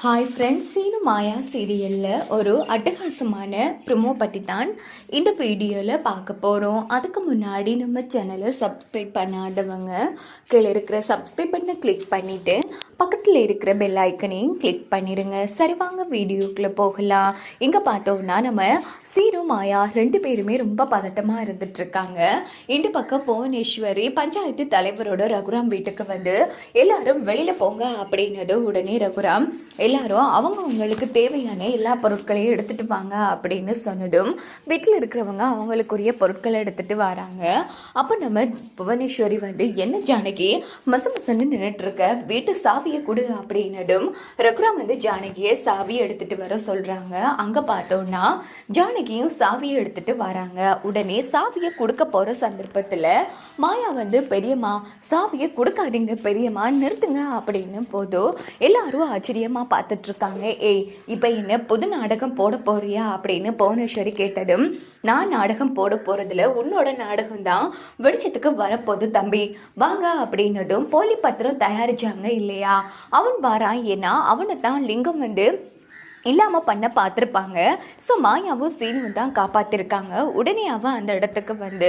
Hi friends Seenu மாயா சீரியலில் ஒரு அட்டகாசமான ப்ரொமோ பற்றி தான் இந்த வீடியோவில் பார்க்க போகிறோம் அதுக்கு முன்னாடி நம்ம சேனலை சப்ஸ்கிரைப் பண்ணாதவங்க கீழே இருக்கிற சப்ஸ்கிரைப் பண்ண கிளிக் பண்ணிவிட்டு பக்கத்தில் இருக்கிற பெல் ஐக்கனையும் கிளிக் பண்ணிடுங்க சரி வாங்க வீடியோக்குள்ளே போகலாம். இங்கே பார்த்தோம்னா நம்ம சீனு மாயா ரெண்டு பேருமே ரொம்ப பதட்டமாக இருந்துட்டுருக்காங்க இந்த பக்கம் புவனேஸ்வரி பஞ்சாயத்து தலைவரோட ரகுராம் வீட்டுக்கு வந்து எல்லாரும் வெளியில் போங்க அப்படின்னது உடனே ரகுராம் எல்லாரும் அவங்கவுங்களுக்கு தேவையான எல்லா பொருட்களையும் எடுத்துகிட்டு வாங்க அப்படின்னு சொன்னதும் வீட்டில் இருக்கிறவங்க அவங்களுக்குரிய பொருட்களை எடுத்துகிட்டு வராங்க. அப்போ நம்ம புவனேஸ்வரி வந்து என்ன ஜானகி மச மசன்னு நின்றுட்டுருக்க வீட்டு சாவியை கொடு அப்படின்னதும் ரகுராம் வந்து ஜானகியை சாவியை எடுத்துகிட்டு வர சொல்கிறாங்க அங்கே பார்த்தோன்னா ஜானகியும் சாவியை எடுத்துகிட்டு வராங்க. உடனே சாவியை கொடுக்க போகிற சந்தர்ப்பத்தில் மாயா வந்து பெரியம்மா சாவியை கொடுக்காதீங்க பெரியம்மா நிறுத்துங்க அப்படின்னு போதும் எல்லாரும் ஆச்சரியமா பார்த்துட்ருக்காங்க. ஏய் இப்போ என்ன புது நாடகம் போட போறியா? அப்படின்னு புவனேஸ்வரி கேட்டதும் நான் நாடகம் போட போகிறதுல உன்னோட நாடகம் தான் வெளிச்சத்துக்கு வரப்போகுது தம்பி. வாங்க அப்படின்னதும் போலி பத்திரம் தயாரிச்சாங்க இல்லையா? அவன் வாரான். ஏன்னா அவனை தான் லிங்கம் வந்து இல்லாமல் பண்ண பார்த்துருப்பாங்க. ஸோ மாயாவும் சீனுவும் தான் காப்பாற்றிருக்காங்க உடனே அவன் அந்த இடத்துக்கு வந்து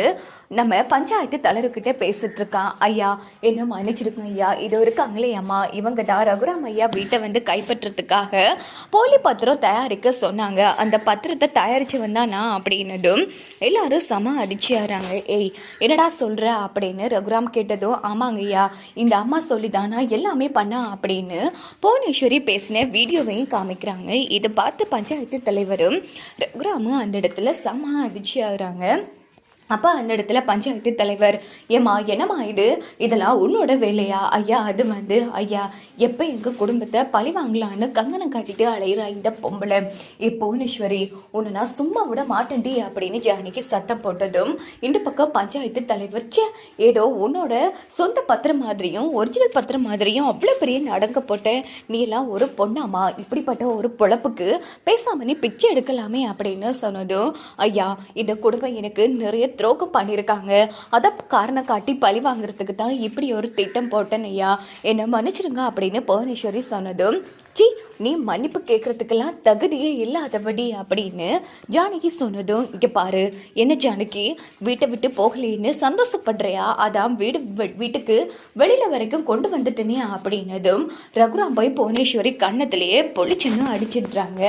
நம்ம பஞ்சாயத்து தலைவர்கிட்ட பேசிட்டுருக்கான். ஐயா என்ன மன்னிச்சிருக்குங்க ஐயா. இது இருக்காங்களே அம்மா. இவங்க தான் ரகுராம் ஐயா வீட்டை வந்து கைப்பற்றுறதுக்காக போலி பத்திரம் தயாரிக்க சொன்னாங்க. அந்த பத்திரத்தை தயாரித்து வந்தானா அப்படின்னதும் எல்லாரும் சம அடிச்சியாராங்க ஏய் என்னடா சொல்கிற அப்படின்னு ரகுராம் கேட்டதும் ஆமாங்க ஐயா. இந்த அம்மா சொல்லி தானா எல்லாமே பண்ணா? அப்படின்னு புவனேஸ்வரி பேசின வீடியோவையும் காமிக்கிறாங்க. இதை பார்த்து பஞ்சாயத்து தலைவரும் ரகுராமும் அந்த இடத்துல செம்ம அதிர்ச்சி ஆகுறாங்க. அப்போ அந்த இடத்துல பஞ்சாயத்து தலைவர். ஏம்மா என்னம்மா இது? இதெல்லாம் உன்னோட வேலையா? ஐயா அது வந்து ஐயா எப்போ எங்கள் குடும்பத்தை பழி வாங்கலான்னு கங்கணம் காட்டிட்டு அலையிறா இந்த பொம்பளை. ஏ புவனேஸ்வரி உன்னை நான் சும்மா விட மாட்டேன்டி அப்படின்னு ஜானிக்கு சத்தம் போட்டதும் இந்த பக்கம் பஞ்சாயத்து தலைவர் சே ஏதோ உன்னோட சொந்த பத்திரம் மாதிரியும் ஒரிஜினல் பத்திரம் மாதிரியும் அவ்வளோ பெரிய நடங்க போட்ட நீ எல்லாம் ஒரு பொண்ணாமா இப்படிப்பட்ட ஒரு பொழப்புக்கு பேசாம நீ பிச்சை எடுக்கலாமே அப்படின்னு சொன்னதும் ஐயா இந்த குடும்பம் எனக்கு நிறைய துரோகம் பண்ணியிருக்காங்க அதை காரணம் காட்டி பழி வாங்குறதுக்கு தான் இப்படி ஒரு திட்டம் போட்டேன் ஐயா. என்னை மன்னிச்சிடுங்க அப்படின்னு புவனேஸ்வரி சொன்னதும் சி நீ மன்னிப்பு கேட்கறதுக்கெல்லாம் தகுதியே இல்லாதபடி அப்படின்னு ஜானகி சொன்னதும் இங்கே பாரு என்ன ஜானகி வீட்டை விட்டு போகலேன்னு சந்தோஷப்படுறியா? அதான் வீடு வெ- வீட்டுக்கு வெளியில் வரைக்கும் கொண்டு வந்துட்டேனே அப்படின்னதும் ரகுராம் போய் புவனேஸ்வரி கன்னத்திலேயே பொழிச்சுன்னு அடிச்சிடுறாங்க.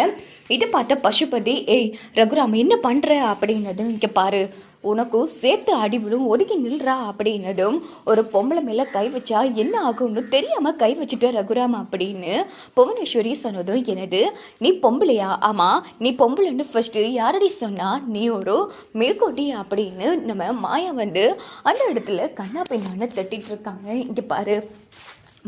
இதை பார்த்த பசுபதி ஏய் ரகுராம் என்ன பண்ணுற அப்படின்னதும் இங்கே பாரு உனக்கும் சேர்த்து அடி விழும் ஒதுங்கி நில்றா அப்படின்னதும் ஒரு பொம்பளை மேல கை வச்சா என்ன ஆகும்னு தெரியாம கை வச்சுட்டு ரகுராம் அப்படின்னு புவனேஸ்வரி சொன்னதும் எனது நீ பொம்பளையா? ஆமா நீ பொம்பளைன்னு ஃபர்ஸ்ட் யாரடி சொன்னா நீ ஒரு மேற்கோட்டி அப்படின்னு நம்ம மாயா வந்து அந்த இடத்துல கண்ணா பின்னான்னு தட்டிட்டு இருக்காங்க. இங்க பாரு.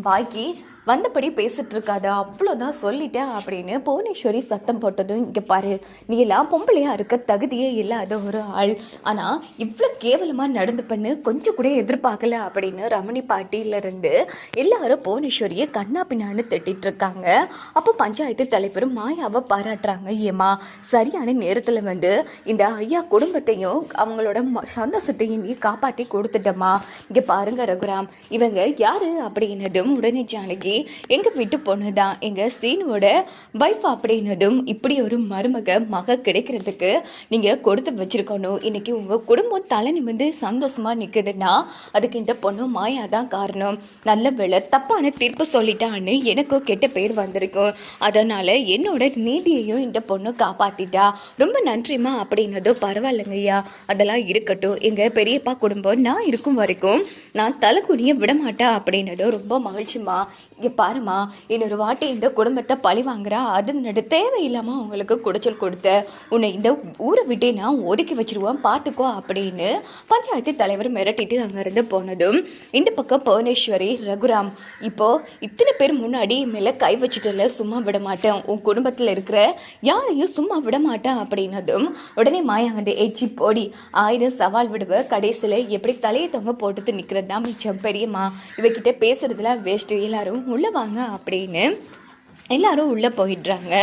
பாக்கி வந்தபடி பேசிட்டு இருக்காத அவ்வளோதான் சொல்லிட்டேன் அப்படின்னு புவனேஸ்வரி சத்தம் போட்டதும் இங்கே பாரு நீ எல்லாம் பொம்பளையாக இருக்க தகுதியே இல்லாத ஒரு ஆள். ஆனால் இவ்வளோ கேவலமாக நடந்து பண்ணு கொஞ்சம் கூட எதிர்பார்க்கல அப்படின்னு ரமணி பாட்டியிலிருந்து எல்லாரும் புவனேஸ்வரியை கண்ணா பின்னான்னு திட்டிட்டு இருக்காங்க அப்போ பஞ்சாயத்து தலைவரும் மாயாவை பாராட்டுறாங்க ஏமா சரியான நேரத்தில் வந்து இந்த ஐயா குடும்பத்தையும் அவங்களோட ம- சந்தோஷத்தையும் நீ காப்பாற்றி கொடுத்துட்டம்மா. இங்கே பாருங்க ரகுராம் இவங்க யாரு? அப்படின்னதும் உடனே ஜானகி எங்கள் வீட்டு பொண்ணு தான். எங்கள் சீனுவோட வைஃப் அப்படின்னதும் இப்படி ஒரு மருமக மக கிடைக்கிறதுக்கு நீங்கள் கொடுத்து வச்சிருக்கணும். இன்னைக்கு உங்கள் குடும்பம் தலை நிமிந்து சந்தோஷமாக நிற்குதுன்னா அதுக்கு இந்த பொண்ணு மாயா தான் காரணம். நல்ல வேலை தப்பான தீர்ப்பு சொல்லிட்டான்னு எனக்கும் கெட்ட பேர் வந்திருக்கும். அதனால் என்னோட நீதியையும் இந்த பொண்ணு காப்பாற்றிட்டா ரொம்ப நன்றிம்மா அப்படின்னதும் பரவாயில்லைங்கய்யா அதெல்லாம் இருக்கட்டும். எங்கள் பெரியப்பா குடும்பம் நான் இருக்கும் வரைக்கும் நான் தலை விடமாட்டேன் அப்படின்னதும் ரொம்ப மகிழ்ச்சிமா இங்கே பாருமா இன்னொரு வாட்டி இந்த குடும்பத்தை பழி வாங்குறா அது நடு தேவையில்லாம அவங்களுக்கு குடைச்சல் கொடுத்த உன்னை இந்த ஊரை விட்டே நான் ஒதுக்கி வச்சிருவேன் பார்த்துக்கோ அப்படின்னு பஞ்சாயத்து தலைவர் மிரட்டிட்டு அங்கேருந்து போனதும் இந்த பக்கம் புவனேஸ்வரி ரகுராம் இப்போ இத்தனை பேர் முன்னாடி மேலே கை வச்சுட்டல சும்மா விட மாட்டேன் உன் குடும்பத்தில் இருக்கிற யாரையும் சும்மா விட மாட்டேன் அப்படின்னதும் உடனே மாயா வந்து ஏச்சி போடி ஆயிரம் சவால் விடுவ கடைசியில் எப்படி தலையை தொங்க போட்டுட்டு நிற்கிறது தான் மிச்சம் பெரியம்மா இவகிட்ட பேசுறதுல வேஸ்ட்டு எல்லாரும் உள்ள வாங்க அப்படின்னு எல்லாரும் உள்ளே போயிடுறாங்க.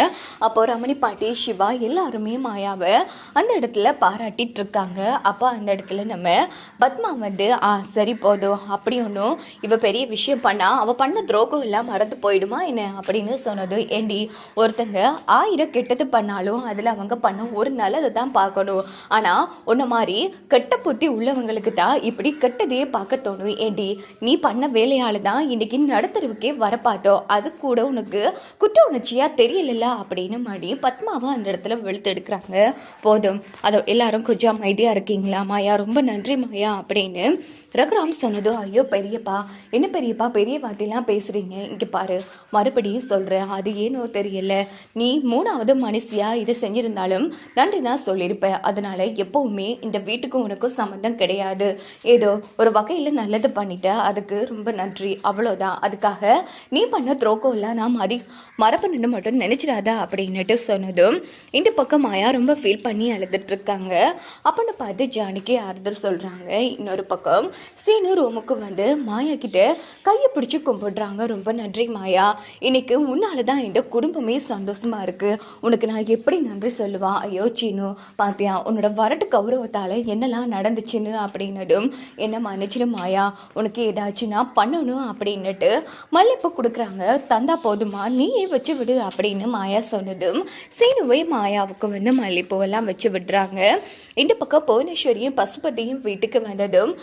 அப்போ ரமணி பாட்டி சிவா எல்லாருமே மாயாவை அந்த இடத்துல பாராட்டிட்டு இருக்காங்க. அப்போ அந்த இடத்துல நம்ம பத்மா வந்து ஆ சரி போதும். அப்படி ஒன்றும் இவ பெரிய விஷயம் பண்ணா அவள் பண்ண துரோகம் எல்லாம் மறந்து போயிடுமா என்ன? அப்படின்னு சொன்னது ஏண்டி ஒருத்தங்க ஆயிரம் கெட்டது பண்ணாலும் அதில் அவங்க பண்ண ஒரு நல்லதை தான் பார்க்கணும். ஆனால் உன்ன மாதிரி கெட்ட புத்தி உள்ளவங்களுக்கு தான் இப்படி கெட்டதையே பார்க்க தோணும். ஏண்டி நீ பண்ண வேலையால் தான் இன்னைக்கு நடுத்தருவுக்கே வர பார்த்தோம். அது கூட உனக்கு குற்ற உணர்ச்சியா தெரியல அப்படின்னு மாடி பத்மாவை அந்த இடத்துல வெளுத்தெடுக்கிறாங்க போதும். அதோ எல்லாரும் கொஞ்சம் அமைதியாக இருக்கீங்களா மாயா ரொம்ப நன்றி மாயா அப்படின்னு ரகுராம் சொன்னதும் ஐயோ பெரியப்பா என்ன பெரியப்பா பெரிய வார்த்தையெல்லாம் பேசுறீங்க? இங்க பாரு மறுபடியும் சொல்றேன் அது ஏனோ தெரியல. நீ மூணாவது மனுஷியா? இதை செஞ்சிருந்தாலும் நன்றி தான் சொல்லியிருப்ப. அதனால எப்பவுமே இந்த வீட்டுக்கும் உனக்கும் சம்மந்தம் கிடையாது. ஏதோ ஒரு வகையில் நல்லது பண்ணிட்ட அதுக்கு ரொம்ப நன்றி. அவ்வளோதான் அதுக்காக நீ பண்ண துரோகம் எல்லாம் நான் மதி மரபணுன்னு மட்டும் நினைச்சிடாத அப்படின்னுட்டு சொன்னதும் இந்த பக்கம் மாயா ரொம்ப ஃபீல் பண்ணி அழுதுட்டு இருக்காங்க. அப்படின்னு பார்த்து ஜானகி ஆறுதல் சொல்றாங்க. இன்னொரு பக்கம் சீனு ரூமுக்கு வந்து மாயா கிட்ட கையை பிடிச்சி கும்பிடுறாங்க. ரொம்ப நன்றி மாயா. இன்னைக்கு உன்னால தான் இந்த குடும்பமே சந்தோஷமா இருக்கு. உனக்கு நான் எப்படி நன்றி சொல்லுவா? ஐயோ சீனு பாத்தியா உன்னோட வரட்டு கௌரவத்தால என்னெல்லாம் நடந்துச்சுன்னு அப்படின்னதும் என்ன மன்னிச்சிடு மாயா. உனக்கு ஏதாச்சும் பண்ணணும் அப்படின்னுட்டு மல்லிப்பூ கொடுக்குறாங்க. தந்தா போதுமா? நீயே வச்சு விடு அப்படின்னு மாயா சொன்னதும் சீனுவை மாயாவுக்கு வந்து மல்லிப்பூவெல்லாம் வச்சு விடுறாங்க. இந்த பக்கம் புவனேஸ்வரியும் பசுபதியும் வீட்டுக்கு வந்ததும்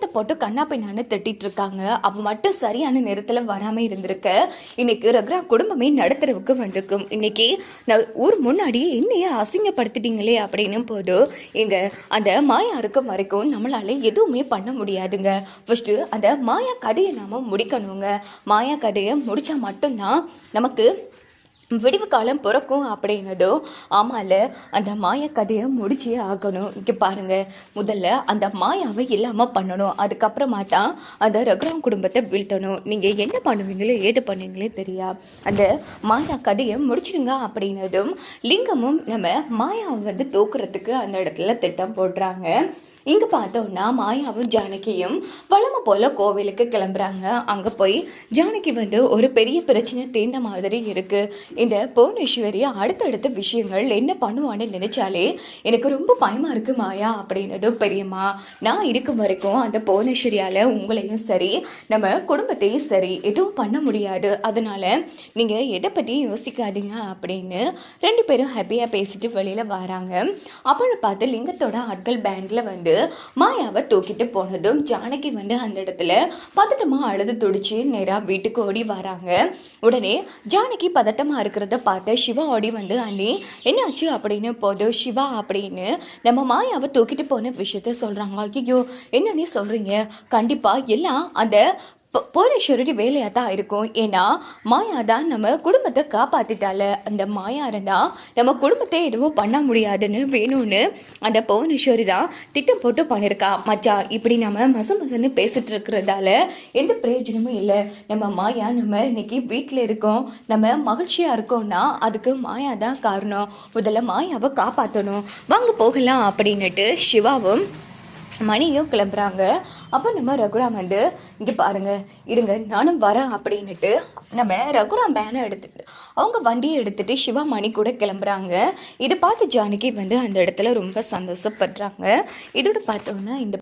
லிங்கத்தை போட்டு கண்ணா பின்னான்னு திட்டிட்டு இருக்காங்க. அவ மட்டும் சரியான நேரத்தில் வராம இருந்திருக்க. இன்னைக்கு ரகுரா குடும்பமே நடத்துறவுக்கு வந்திருக்கும். இன்னைக்கு நான் ஊர் முன்னாடி என்னைய அசிங்கப்படுத்திட்டீங்களே அப்படின்னும் போது இங்க அந்த மாயா இருக்கும் வரைக்கும் நம்மளால எதுவுமே பண்ண முடியாதுங்க. ஃபர்ஸ்ட் அந்த மாயா கதையை நாம முடிக்கணுங்க. மாயா கதையை முடிச்சா மட்டும்தான் நமக்கு விடிவு காலம் பிறக்கும் அப்படின்னதும் ஆமால அந்த மாய கதையை முடிச்சே ஆகணும். இங்கே பாருங்க முதல்ல அந்த மாயாவை இல்லாமல் பண்ணணும். அதுக்கப்புறமா தான் அந்த ரகுராம் குடும்பத்தை வீழ்த்தணும். நீங்கள் என்ன பண்ணுவீங்களோ ஏது பண்ணுவீங்களோ தெரியா? அந்த மாயா கதையை முடிச்சிடுங்க அப்படின்னதும் லிங்கமும் நம்ம மாயாவை வந்து தூக்குறதுக்கு அந்த இடத்துல திட்டம் போடுறாங்க. இங்கே பார்த்தோன்னா மாயாவும் ஜானகியும் வளமை போல் கோவிலுக்கு கிளம்புறாங்க. அங்கே போய் ஜானகி வந்து ஒரு பெரிய பிரச்சனை தீர்ந்த மாதிரி இருக்குது இந்த புவனேஸ்வரி அடுத்தடுத்த விஷயங்கள் என்ன பண்ணுவான்னு நினச்சாலே எனக்கு ரொம்ப பயமாக இருக்குது மாயா அப்படின்னதும் பெரியம்மா நான் இருக்கும் வரைக்கும் அந்த புவனேஸ்வரியால் உங்களையும் சரி நம்ம குடும்பத்தையும் சரி எதுவும் பண்ண முடியாது. அதனால் நீங்கள் எதை பற்றியும் யோசிக்காதீங்க அப்படின்னு ரெண்டு பேரும் ஹாப்பியாக பேசிட்டு வெளியில் வராங்க. அப்புறம் பார்த்து லிங்கத்தோட ஆட்கள் பேங்கில் வந்து மாயாவை தூக்கிட்டு போனதும் ஜானகி வந்து அந்த இடத்துல பதட்டமாக அழுது துடிச்சு நேராக வீட்டுக்கு ஓடி வராங்க. உடனே ஜானகி பதட்டமாக இருக்கிறத பார்த்து சிவா ஓடி வந்து அண்ணி என்னாச்சு அப்படின்னு? போது சிவா அப்படின்னு நம்ம மாயாவை தூக்கிட்டு போன விஷயத்த சொல்கிறாங்க ஐயோ என்ன நீ கண்டிப்பாக எல்லாம் அந்த ப- புவனேஸ்வரி வேலையாக தான் இருக்கும். ஏன்னா மாயா தான் நம்ம குடும்பத்தை காப்பாத்திட்டால. அந்த மாயா இருந்தா நம்ம குடும்பத்தை எதுவும் பண்ண முடியாதுன்னு வேணும்னு அந்த புவனேஸ்வரி தான் திட்டம் போட்டு பண்ணியிருக்கா மச்சான் இப்படி நம்ம மச மசன்னு பேசிட்டு இருக்கிறதால எந்த பிரயோஜனமும் இல்லை. நம்ம மாயா நம்ம இன்னைக்கு வீட்டில் இருக்கோம். நம்ம மகிழ்ச்சியாக இருக்கோம்னா அதுக்கு மாயா தான் காரணம். முதல்ல மாயாவை காப்பாற்றணும் வாங்க போகலாம் அப்படின்னுட்டு சிவாவும் மணியும் கிளம்புறாங்க. அப்போ நம்ம ரகுராம் வந்து இங்கே பாருங்க இருங்க நானும் வரேன் அப்படின்னுட்டு நம்ம ரகுராம் பேனை எடுத்துட்டு அவங்க வண்டியை எடுத்துட்டு சிவா மணி கூட கிளம்புறாங்க. இதை பார்த்து ஜானகி வந்து அந்த இடத்துல ரொம்ப சந்தோஷப்படுறாங்க. இதோட பார்த்தோன்னா இந்த